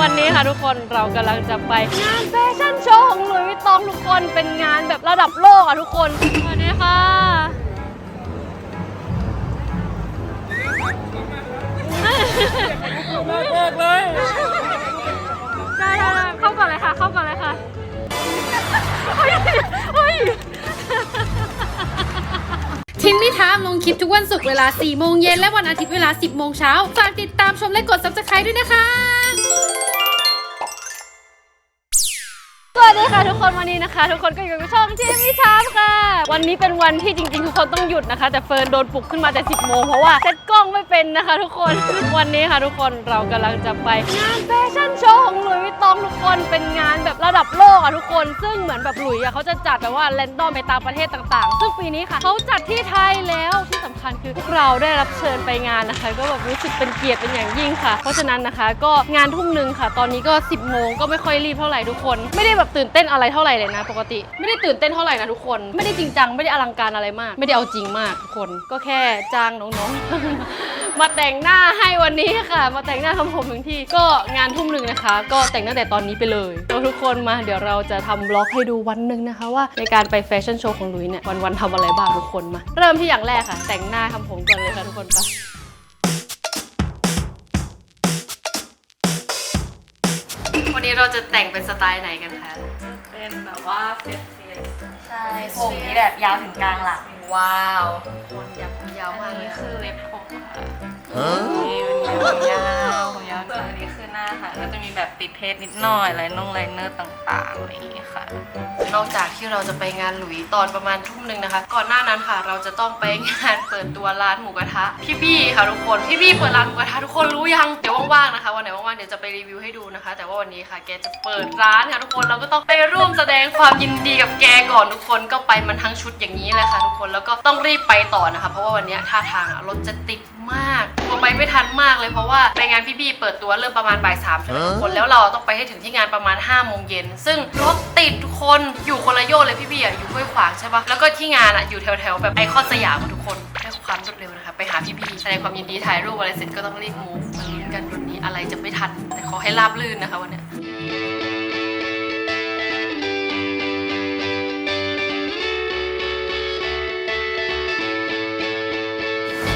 วันนี้ค่ะทุกคนเรากำลังจะไปงานแฟชั่นโชว์ของหลุยส์วิตตองทุกคนเป็นงานแบบระดับโลกอะทุกคนสวัสดีค่ะมากมากเลยได้ได้ได้เข้าก่อนเลยค่ะ เข้าก่อนเลยค่ะเฮ้ยเฮ้ย ทิมมี่ทามลงคลิปทุกวันศุกร์เวลา 4 โมงเย็นและวันอาทิตย์เวลา 10 โมงเช้า ฝากติดตามชมและกด subscribe ด้วยนะคะ วัสดีค่ะทุกคนวันนี้นะคะ ทุกคนก็อยู่กับช่องทีมวิชามค่ะ วันนี้เป็นวันที่จริงๆ ทุกคนต้องหยุดนะคะ แต่เฟิร์นโดนปลุกขึ้นมาแต่ 10 โมงเพราะว่าเซตกล้องไม่เป็นนะคะ ทุกคนวันนี้ค่ะ ทุกคนเรากำลังจะไปงานแฟชั่นโชว์ของหลุยส์วิตตองทุกคนเป็นงานแบบระดับโลกอะทุกคน ซึ่งเหมือนแบบหลุยส์อะเขาจะจัดแบบว่าแรนดอมไปตามประเทศต่างๆ ซึ่งปีนี้ค่ะเขาจัดที่ไทยแล้วที่สำคัญคือพวกเราได้รับเชิญไปงานนะคะ ก็แบบรู้สึกเป็นเกียรติเป็นอย่างยิ่งค่ะ เพราะฉะนั้นนะคะ ก็งานทุ่มหนึ่งค่ะ ตอนนี้ก็ 10 โมงก็ไม่ค่อยรีบเท่าไหร่ทุกคน ไม่ได้แบบตื่นื่นเต้นอะไรเท่าไหร่เลยนะ ปกติ ไม่ได้ตื่นเต้นเท่าไหร่นะทุกคน ไม่ได้จริงจังไม่ได้อลังการอะไรมาก ไม่ได้เอาจริงมากทุกคนก็แค่จ้างน้องๆ มาแต่งหน้าให้วันนี้ค่ะ มาแต่งหน้าทำผมถึงที่ก็งานทุ่มหนึ่งนะคะ ก็แต่งตั้งแต่ตอนนี้ไปเลยแล้วทุกคนมาเดี๋ยวเราจะทำบล็อกให้ดูวันหนึ่งนะคะว่าในการไปแฟชั่นโชว์ของลุยเนี่ยวันๆทำอะไรบ้างทุกคนมา เริ่มที่อย่างแรกค่ะ แต่งหน้าทำผมก่อนเลยค่ะทุกคนไป นนี้เราจะแต่งเป็นสไตล์ไหนกันคะ เป็นแบบว่าเฟสเฟสใช่ผมนี่แบบยาวถึงกลางหลังว้าวคนยาวผมยาวมากอันเลนี้ยคือเล็บผมค่ะนี่มันผมยาวผมยาวส่วนอันนี้คือหน้าค่ะ ก็จะมีแบบติดเพชรนิดหน่อยไลน์นงไลเนอร์ต่างๆอะไรอย่างงี้ค่ะ นอกจากที่เราจะไปงานหลุยตอนประมาณทุ่มหนึ่งนะคะ ก่อนหน้านั้นค่ะ เราจะต้องไปงานเปิดตัวร้านหมูกระทะพี่บี้ค่ะทุกคนพี่บี้เปิดร้านหมูกระทะทุกคนรู้ยังเดี๋ยวว่างๆนะคะวันไหนว่างๆเดี๋ยวจะไปรีวิวให้ดูนะคะ แต่ว่าวันนี้ค่ะแกจะเปิดร้านค่ะทุกคนเราก็ต้องไปร่วมแสดงความยินดีกับแกก่อนทุกคนก็ไปมันทั้งชุดอย่างนี้เลยค่ะทุกคนแล้วก็ต้องรีบไปต่อนะคะ เพราะว่าวันนี้ท่าทางอะรถจะติดมากกลัวไปไม่ทันมากเลยเพราะว่าไปงานพี่บี้เปิดตัวเริ่มประมาณบ่ายสามใช่ไหมทุกคนแล้วเราต้องไปให้ถึงที่งานประมาณ5้าโมงเย็นซึ่งรถติดทุกคนอยู่คนละโยชน์เลยพี่บี้อะอยู่ห้วยขวางใช่ปะแล้วก็ที่งานอะอยู่แถวๆแบบไอคอนสยามอะทุกคนได้ความรวดเร็วนะคะไปหาพี่บี้แสดงความยินดีถ่ายรูปอะไรเสร็จก็ต้องรีบมูฟมาลุ้นกันวันนี้อะไรจะไม่ทันแต่ขอให้ราบลื่นนะคะวันเนี้ย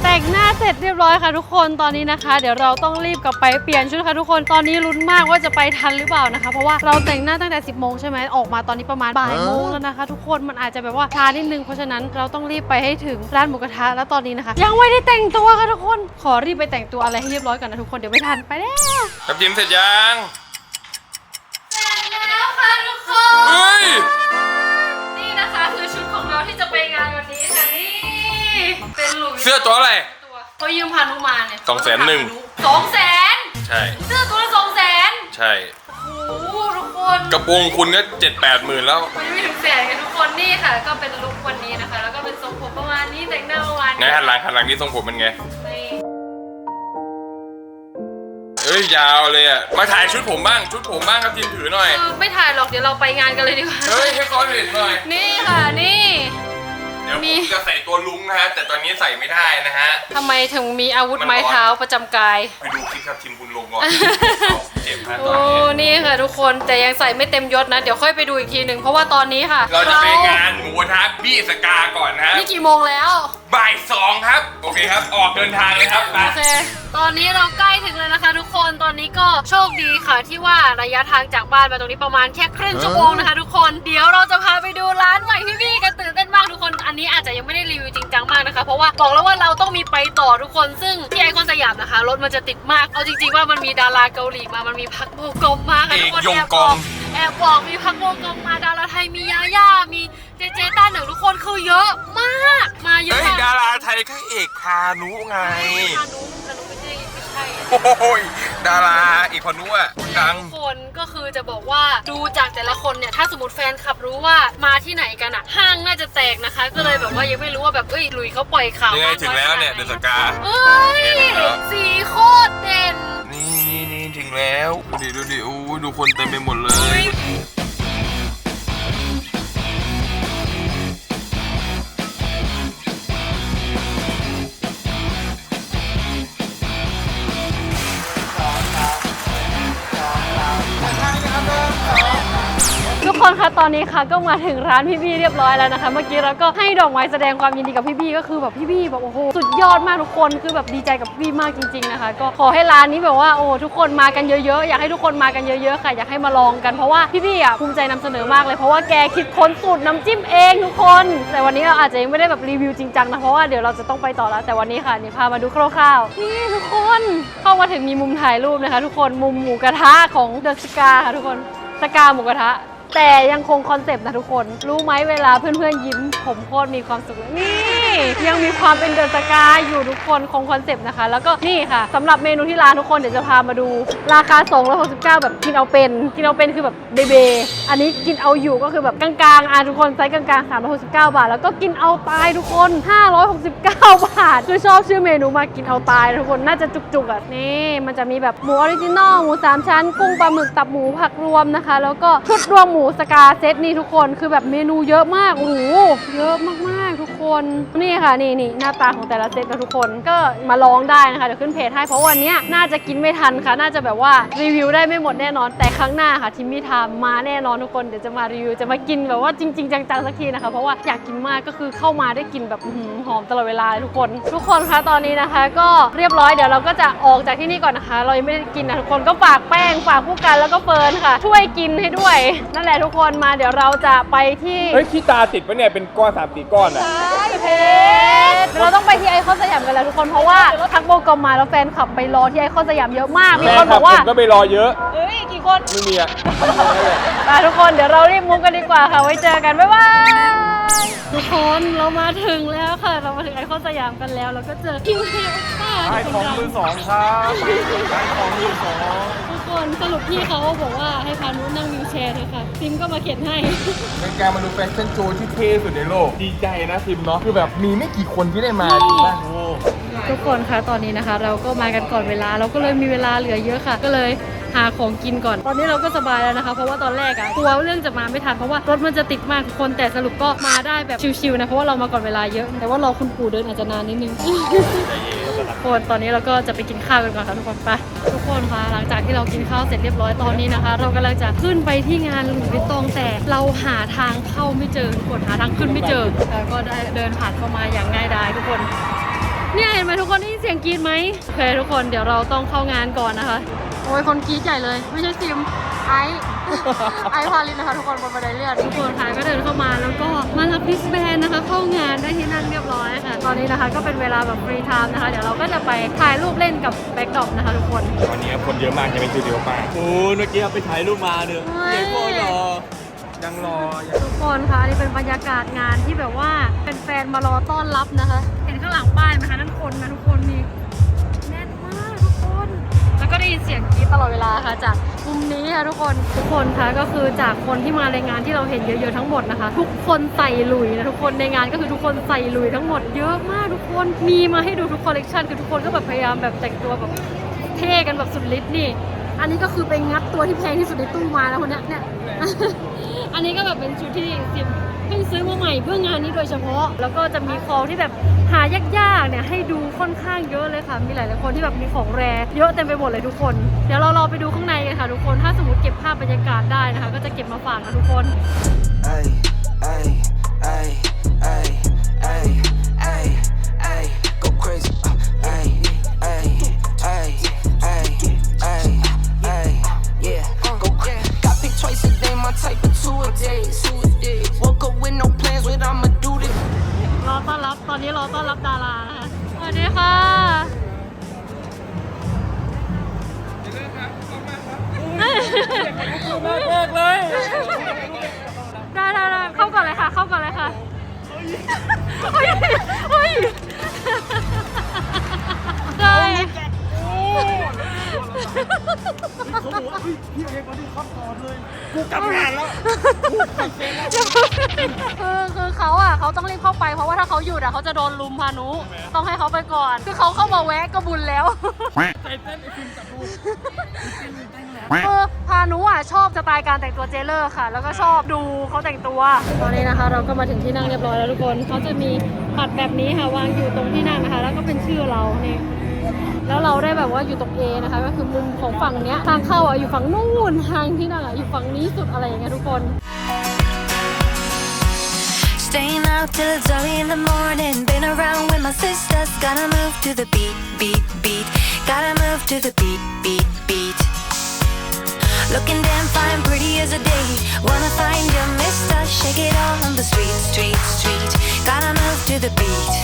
แต่งหน้าเสร็จเรียบร้อยค่ะทุกคนตอนนี้นะคะ เดี๋ยวเราต้องรีบกลับไปเปลี่ยนชุดค่ะทุกคนตอนนี้ลุ้นมากว่าจะไปทันหรือเปล่านะคะ เพราะว่าเราแต่งหน้าตั้งแต่ 10โมงใช่ไหมออกมาตอนนี้ประมาณบ่ายโมงแล้วนะคะ ทุกคนมันอาจจะแบบว่าช้านิดนึงเพราะฉะนั้นเราต้องรีบไปให้ถึงร้านหมูกระทะแล้วตอนนี้นะคะ ยังไม่ได้แต่งตัวค่ะทุกคนขอรีบไปแต่งตัวอะไรให้เรียบร้อยก่อนนะทุกคนเดี๋ยวไม่ทันไปแล้วทับทิมเสร็จยังแล้วค่ะทุกคน เฮ้ย นี่นะคะคือชุดของเราที่จะไปงานวันนี้ค่ะนี่ เป็นหลุยเสื้อตัวอะไร ตัวเขายืมพานุมาเนี่ยสองแสนหนึ่ง สองแสนใช่ เสื้อตัวละสองแสนใช่ โอ้โหทุกคนกระโปรงคุณก็เจ็ดแปดหมื่นแล้ว มันไม่ถึงแสนกันทุกคนนี่ค่ะ ก็เป็นลุควันนี้นะคะ แล้วก็เป็นทรงผมประมาณนี้แต่งหน้าประมาณไงหันหลังหันหลังนี่ทรงผมเป็นไง นี่เอ้ยยาวเลยอะ มาถ่ายชุดผมบ้าง ชุดผมบ้างครับทีมถือหน่อย คือไม่ถ่ายหรอกเดี๋ยวเราไปงานกันเลยดีกว่า เฮ้ยให้เขาเห็นหน่อย นี่ค่ะนี่ เดี๋ยวผมี มจะใส่ตัวลุงนะฮะ แต่ตอนนี้ใส่ไม่ได้นะฮะ ทำไมถึงมีอาวุธไม้เท้าประจำกาย ไปดูคลิปครับทีมคุณลุงก่อนเจ็บฮะตโอ้อนนี้ นี่ค่ะทุกคนแต่ยังใส่ไม่เต็มยศนะ เดี๋ยวค่อยไปดูอีกทีหนึ่งเพราะว่าตอนนี้ค่ะเราจะไปงานหมูกระทะบี้สกาก่อนนะฮะนี่กี่โมงแล้ว บ่ายสองครับ โอเคครับ ออกเดินทางเลยครับไป โอเค ตอนนี้เราใกล้ถึงแล้วนะคะ ทุกคน ตอนนี้ก็โชคดีค่ะที่ว่าระยะทางจากบ้านมาตรงนี้ประมาณแค่ครึ่งชั่วโมงนะคะ ทุกคน เดี๋ยวเราจะพาไปดูร้านใหม่พี่พี่ๆกันตื่นเต้นมากทุกคน อันนี้อาจจะยังไม่ได้รีวิวจริงจังมากนะคะ เพราะว่าบอกแล้วว่าเราต้องมีไปต่อทุกคน ซึ่งที่ไอคอนสยามนะคะรถมันจะติดมาก เอาจริงๆว่ามันมีดาราเกาหลีมา มันมีพักโบกอมมาค่ะทุกคนเอกยงแอบกบออกมแอบบอกมีพักโบกอมมาดาราไทยมียาย่ามีเจเจต้าหนึ่งทุกคนคือเยอะมาก มาเยอะเฮ้ยมากดาราไทยก็เอกพานุไงพานุพานุไม่ใช่ไม่ใช่โอ้ย ดาราอีกคนนู้นอะดัง ทุกคนก็คือจะบอกว่าดูจากแต่ละคนเนี่ย ถ้าสมมติแฟนขับรู้ว่ามาที่ไหนกันอะห้างน่าจะแตกนะคะ ก็เลยแบบว่ายังไม่รู้ว่าแบบเอ้ยหลุยเขาปล่อยข่าวยังไงมากถึงแล้วเนี่ยเดขอะนาสดไหกา เอ้ยเห็นเหรอสีโคตรเด่น นี่นี่นี่ถึงแล้ว ดูดิดูดิโอ้ยดูคนเต็มไปหมดเลย เคนคะตอนนี้ค่ะก็มาถึงร้านพี่บี้เรียบร้อยแล้วนะคะ เมื่อกี้เราก็ให้ดอกไม้แสดงความยินดีกับพี่บี้ก็คือแบบพี่บี้แบบโอ้โหสุดยอดมากทุกคนคือแบบดีใจกับพี่บี้มากจริง ๆนะคะ ก็ขอให้ร้านนี้แบบว่าโอ้ทุกคนมากันเยอะๆอยากให้ทุกคนมากันเยอะๆค่ะอยากให้มาลองกันเพราะว่าพี่บี้อะภูมิใจนำเสนอมากเลยเพราะว่าแกคิดค้นสูตรน้ำจิ้มเองทุกคน แต่วันนี้เราอาจจะยังไม่ได้แบบรีวิวจริงจังนะเพราะว่าเดี๋ยวเราจะต้องไปต่อแล้ว แต่วันนี้ค่ะนี่พามาดูคร่าวๆนี่ทุกคนเข้ามาถึงมีมุมถ่ายรูปนะคะ ทุกคนมุมหมูกระทะของเดอะสกาค่ะทุกคนสกาหมูกระทะ แต่ยังคงคอนเซปต์นะทุกคน รู้ไหมเวลาเพื่อนๆยิ้ม ผมโคตรมีความสุขเลยนี่ ยังมีความเป็นเดอะสกาอยู่ทุกคนคงคอนเซปต์นะคะ แล้วก็นี่ค่ะสำหรับเมนูที่ร้านทุกคนเดี๋ยวจะพามาดู ราคา269 แบบกินเอาเป็น กินเอาเป็นคือแบบเบเบอันนี้กินเอาอยู่ก็คือแบบกลางๆอะทุกคนไซส์กลางๆ369 บาท แล้วก็กินเอาตายทุกคน 569 บาทคือชอบชื่อเมนูมากินเอาตายทุกคนน่าจะจุกๆอะนี่มันจะมีแบบหมูออริจินอลหมูสามชั้นกุ้งปลาหมึกตับหมูผักรวมนะคะ แล้วก็ชุดรวมหมูสกาเซตนี่ทุกคนคือแบบเมนูเยอะมากโอ้โหเยอะมากๆทุกคนนนี่ค่ะนี่นี่หน้าตาของแต่ละเซตนะทุกคนก็มาลองได้นะคะเดี๋ยวขึ้นเพจให้เพราะวันนี้น่าจะกินไม่ทันค่ะ น่าจะแบบว่ารีวิวได้ไม่หมดแน่นอน แต่ครั้งหน้าค่ะทิมมี่ทามมาแน่นอนทุกคนเดี๋ยวจะมารีวิวจะมากินแบบว่าจริง ๆ จังๆสักทีนะคะ เพราะว่าอยากกินมากก็คือเข้ามาได้กินแบบหอมตลอดเวลาทุกคน ทุกคนคะตอนนี้นะคะ ก็เรียบร้อยเดี๋ยวเราก็จะออกจากที่นี่ก่อนนะคะ เรายังไม่ได้กินนะทุกคนก็ฝากแป้งฝากผู้กันแล้วก็เฟิร์นค่ะ ช่วยกินให้ด้วย นั่นแหละทุกคนมาเดี๋ยวเราจะไปที่เฮ้ยขี้ตาติดปะเนี่ยเป็นก้อนสามสี่ก้อนอะ เพชรเราต้องไปที่ไอคอนสยามกันแล้วทุกคนเพราะว่าทักโบกอมมาแล้วแฟนขับไปรอที่ไอคอนสยามเยอะมากมีแฟคนนคบลัอบกว่าผมก็ไปรอเยอะ เฮ้ย กี่คน ไม่มีอะไปทุกคนเดี๋ยวเรารีบมุกกันดีกว่าค่ะ ไว้เจอกัน บ๊ายบาย ทุกคนเรามาถึงแล้วค่ะ เรามาถึงไอคอนสยามกันแล้วแล้วก็เจอคิวเฮลค่ะขายของมือสองครับขายของมือสองทุก คนสรุปพี่เขาบอกว่าให้พานุนั่งวิวแชร์เถอะค่ะซิมก็มาเขียนให้ เป็นการมาดูแฟชั่นโชว์ที่เท่สุดในโลก ดีใจนะทิมเนาะคือแบบมีไม่กี่คนที่ได้มาจริงป่ะโอ้ทุกคนคะตอนนี้นะคะ เราก็มากันก่อนเวลาเราก็เลยมีเวลาเหลือเยอะค่ะ ก็เลยหาของกินก่อน ตอนนี้เราก็สบายแล้วนะคะ เพราะว่าตอนแรกอะกลัวเรื่องจะมาไม่ทัน เพราะว่ารถมันจะติดมากทุกคนแต่สรุปก็มาได้แบบชิวๆนะ เพราะว่าเรามาก่อนเวลาเยอะ แต่ว่ารอคุณปู่เดินอาจจะนานนิดนึงทุก คนตอนนี้เราก็จะไปกินข้าวกันก่อนค่ะทุกคนไปทุกคนคะหลังจากที่เรากินข้าวเสร็จเรียบร้อยตอนนี้นะคะ เรากำลังจะขึ้นไปที่งานหลุยส์ตองแต่เราหาทางเข้าไม่เจอทุกคนหาทางขึ้นไม่เจอแต่ก็ได้เดินผ่านเข้ามาอย่างง่ายดายทุกคนเนี่ยเห็นไหมทุกคนได้ยินเสียงกรีดไหมโอเคทุกคนเดี๋ยวเราต้องเข้างานก่อนนะคะ โอ้ยคนกรีดใหญ่เลย ไม่ใช่ซิมไอ ไอซ์พาลินนะคะทุกคนบนบันไดเลื่อนทุกคนค่ะก็เดินเข้ามาแล้วก็มารับดิสแบนนะคะ เข้างานได้ที่นั่นเรียบร้อยค่ะ ตอนนี้นะคะก็เป็นเวลาแบบฟรีไทม์นะคะ เดี๋ยวเราก็จะไปถ่ายรูปเล่นกับแบ็กดรอปนะคะทุกคน วันนี้คนเยอะมากจะเป็นคือเดียวมากโอ้เมื่อกี้เอาไปถ่ายรูปมาเนอะเฮ้ยเจ๊โคตรหล่อยังรอยังทุกคนคะนี่เป็นบรรยากาศงานที่แบบว่าเป็นแฟนๆมารอต้อนรับนะคะ เห็นข้างหลังป้ายไหมคะนั่นคนนะทุกคนมี ได้ยินเสียงกรี๊ดตลอดเวลาค่ะจากมุมนี้ค่ะทุกคนทุกคนคะก็คือจากคนที่มาในงานที่เราเห็นเยอะๆทั้งหมดนะคะ ทุกคนใส่ลุยนะทุกคนในงานก็คือทุกคนใส่ลุยทั้งหมดเยอะมากทุกคนมีมาให้ดูทุกคอลเลกชันคือทุกคนก็แบบพยายามแบบแต่งตัวแบบเท่กันแบบสุดฤทธิ์นี่ อันนี้ก็คือไปงัดตัวที่แพงที่สุดในตู้มาแล้วคนนี้เนี่ย อันนี้ก็แบบเป็นชุดที่ซิมเพิ่งซื้อมาใหม่เพื่องานนี้โดยเฉพาะ แล้วก็จะมีของที่แบบหายากๆเนี่ยให้ดูค่อนข้างเยอะเลยค่ะ มีหลายๆคนที่แบบมีของแรเยอะเต็มไปหมดเลยทุกคน เดี๋ยวเรารอไปดูข้างในกันค่ะทุกคน ถ้าสมมติเก็บภาพบรรยากาศได้นะคะ ก็จะเก็บมาฝากนะทุกคน อต้อนรับดา กลับงานแล้วคือคือเขาอะเขาต้องรีบเข้าไปเพราะว่าถ้าเขาหยุดอะเขาจะโดนลุมพานุ ต้องให้เขาไปก่อน คือเขาเข้ามาแวะก็บุญแล้ว คือพานุอะชอบสไตล์การแต่งตัวเจเลอร์ค่ะ แล้วก็ชอบดูเขาแต่งตัว ตอนนี้นะคะ เราก็มาถึงที่นั่งเรียบร้อยแล้วทุกคนเขาจะมีบัตรแบบนี้ค่ะวางอยู่ตรงที่นั่งนะคะ แล้วก็เป็นชื่อเราเนี่ยแล้วเราได้แบบว่าอยู่ตรง A นะคะ ก็คือมุมของฝั่งเนี้ยทางเข้าอะอยู่ฝั่งนู่นทางที่นั่งอะอยู่ฝั่งนี้สุดอะไรอย่างเงี้ยทุกคน Staying out till it's early in the morning. Been around with my sisters. Gotta move to the beat, beat, beat. Gotta move to the beat, beat, beat. Looking damn fine, pretty as a day. Wanna find your mister, shake it all on the street, street, street. Gotta move to the beat.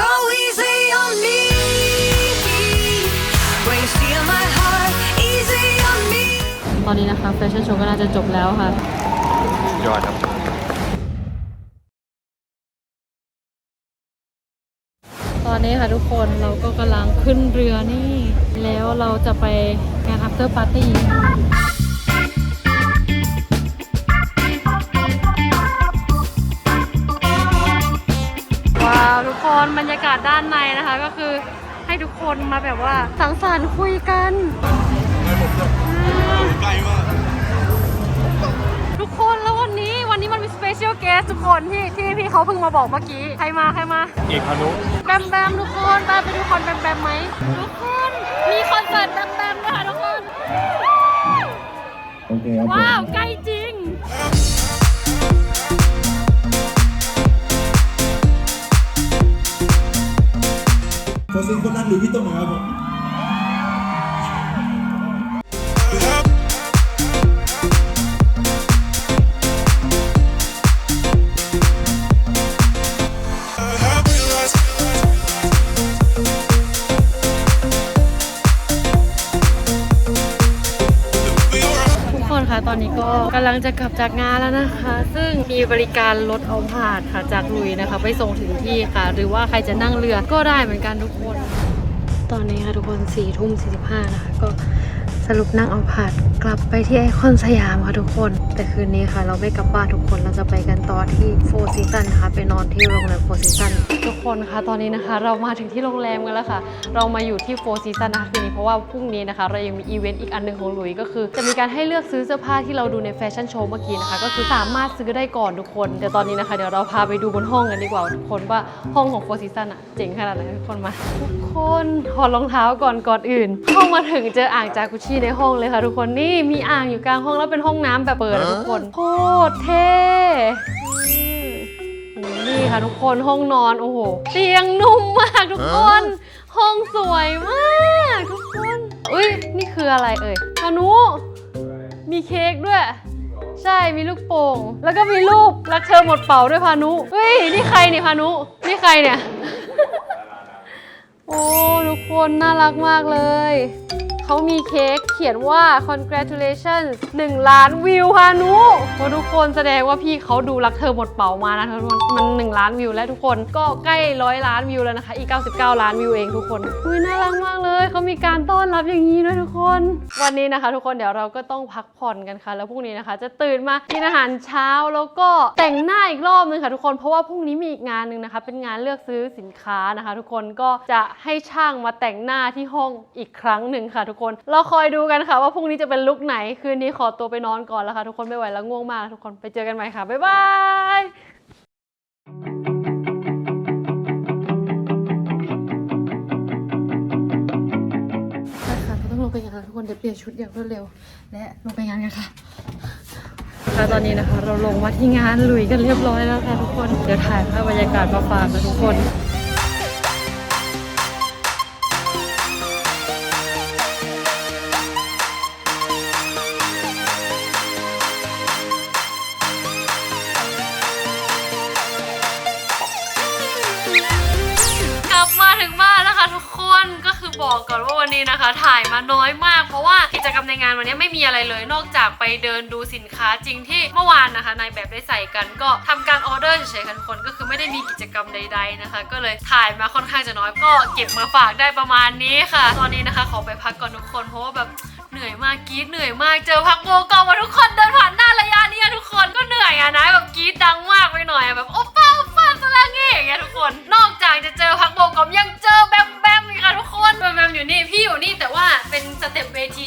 Go easy on me. When you steal my heart, easy on me. ตอนนี้นะคะแฟชั่นโชว์ก็น่าจะจบแล้วค่ะ ยอดครับ ตอนนี้ค่ะทุกคนเราก็กำลังขึ้นเรือนี่ แล้วเราจะไปงาน after party ทุกคนบรรยากาศด้านในนะคะ ก็คือให้ทุกคนมาแบบว่าสังสรรค์คุยกันใกล้มากทุกคนแล้ววันนี้วันนี้มันมี special guest ทุกคนที่ที่พี่เขาเพิ่งมาบอกเมื่อกี้ ใครมาใครมา เอกพานุแบมแบมทุกคนไปไปดูคอนแบมแบมไหมทุกคนมีคอนเสิร์ตแบมแบมด้วยค่ะทุกคน โอเคครับว้าว ใกล้จริง ขอเสียง กำลังจะกลับจากงานแล้วนะคะ ซึ่งมีบริการรถเอาผาดค่ะจากลุยนะคะ ไปส่งถึงที่ค่ะ หรือว่าใครจะนั่งเรือก็ได้เหมือนกันทุกคน ตอนนี้ค่ะทุกคน4ี่ทุ่มสีนะคะก็ สรุปนั่งเอาผาดกลับไปที่ไอคอนสยามค่ะทุกคน แต่คืนนี้ค่ะ เราไม่กลับบ้านทุกคนเราจะไปกันต่อที่โฟร์ซีซันนะคะไปนอนที่โรงแรมโฟร์ซีซันทุกคนคะตอนนี้นะคะ เรามาถึงที่โรงแรมกันแล้วค่ะ เรามาอยู่ที่โฟร์ซีซันนะคะคืนนี้เพราะว่าพรุ่งนี้นะคะ เรายังมีอีเวนต์อีกอันหนึ่งของหลุยส์ก็คือ จะมีการให้เลือกซื้อเสื้อผ้าที่เราดูในแฟชั่นโชว์เมื่อกี้นะคะ ก็คือสามารถซื้อได้ก่อนทุกคนเดี๋ยวตอนนี้นะคะเดี๋ยวเราพาไปดูบนห้องกันดีกว่าทุกคนว่าห้องของโฟร์ซีซันอะเจ๋งขนาดไหนทุกคนมาทุกคนถอดรองเท้าก่อนก่อนอื่นห้องมาถึงเจออ่างจากุชิในห้องเลยค่ะทุกคนนี่มีอ่างอยู่กลางห้องแล้วเป็นห้องน้ำแบบเปิดอะทุกคนโคตรเท่อืมโอ้โหนี่ค่ะทุกคนห้องนอนโอ้โหเตียงนุ่มมากทุกคน ห้องสวยมากทุกคนอุ้ยนี่คืออะไรเอ่ยพานุมีเค้กด้วย ใช่มีลูกโป่ง แล้วก็มีรูปรักเธอหมดเป่าด้วยพานุเฮ้ย นี่ใครเนี่ยพานุ นี่ใครเนี่ย โอ้ ทุกคนน่ารักมากเลย เขามีเค้กเขียนว่า congratulations 1 ล้านวิวพานุโอ้ทุกคนแสดงว่าพี่เขาดูรักเธอหมดเป่ามานะทุกคนมัน 1 ล้านวิวแล้วทุกคนก็ใกล้ร้อยล้านวิวแล้วนะคะ อีก 99 ล้านวิวเองทุกคนอุ้ยน่ารักมากเลยเขามีการต้อนรับอย่างนี้ด้วยทุกคน วันนี้นะคะ ทุกคนเดี๋ยวเราก็ต้องพักผ่อนกันค่ะ แล้วพรุ่งนี้นะคะ จะตื่นมากินอาหารเช้าแล้วก็แต่งหน้าอีกรอบนึงค่ะทุกคนเพราะว่าพรุ่งนี้มีอีกงานหนึ่งนะคะ เป็นงานเลือกซื้อสินค้านะคะ ทุกคนก็จะให้ช่างมาแต่งหน้าที่ห้องอีกครั้งหนึ่งค่ะทุกคนเราคอยดูกันค่ะว่าพรุ่งนี้จะเป็นลุคไหน คืนนี้ขอตัวไปนอนก่อนแล้วค่ะ ทุกคนไม่ไหวแล้วง่วงมากทุกคนไปเจอกันใหม่ค่ะ บ๊ายบายค่ะเราต้องลงไปงานแล้วทุกคนเดี๋ยวเปลี่ยนชุดอย่างรวดเร็ว และลงไปงานกันค่ะค่ะตอนนี้นะคะ เราลงมาที่งานลุยกันเรียบร้อยแล้วค่ะทุกคน เดี๋ยวถ่ายภาพบรรยากาศมาฝากนะทุกคน บอกก่อนว่าวันนี้นะคะ ถ่ายมาน้อยมาก เพราะว่ากิจกรรมในงานวันนี้ไม่มีอะไรเลย นอกจากไปเดินดูสินค้าจริงที่เมื่อวานนะคะนายแบบได้ใส่กันก็ทำการออเดอร์เฉยๆค่ะทุกคนก็คือไม่ได้มีกิจกรรมใด ๆนะคะ ก็เลยถ่ายมาค่อนข้างจะน้อยก็เก็บมาฝากได้ประมาณนี้ค่ะ ตอนนี้นะคะขอไปพักก่อนทุกคนเพราะว่าแบบเหนื่อยมากกรีดเหนื่อยมากเจอพักโบกอมาทุกคนเดินผ่านหน้าระยะนี้ทุกคนก็เหนื่อยอะนะแบบกรีดดังมากไปหน่อยอะแบบโอป้าโอป้าสลังเงี้อย่างเงี้ยทุกคน นอกจากจะเจอพักโบ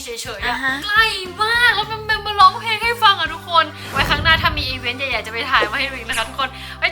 เต็ปเวทีเฉยๆอะใกล้มากแล้วแบมแบมมาร้องเพลงให้ฟังอะทุกคน ไว้ครั้งหน้าถ้ามีอีเวนต์ใหญ่ๆจะไปถ่ายมาให้ดูอีกนะคะทุกคน ไป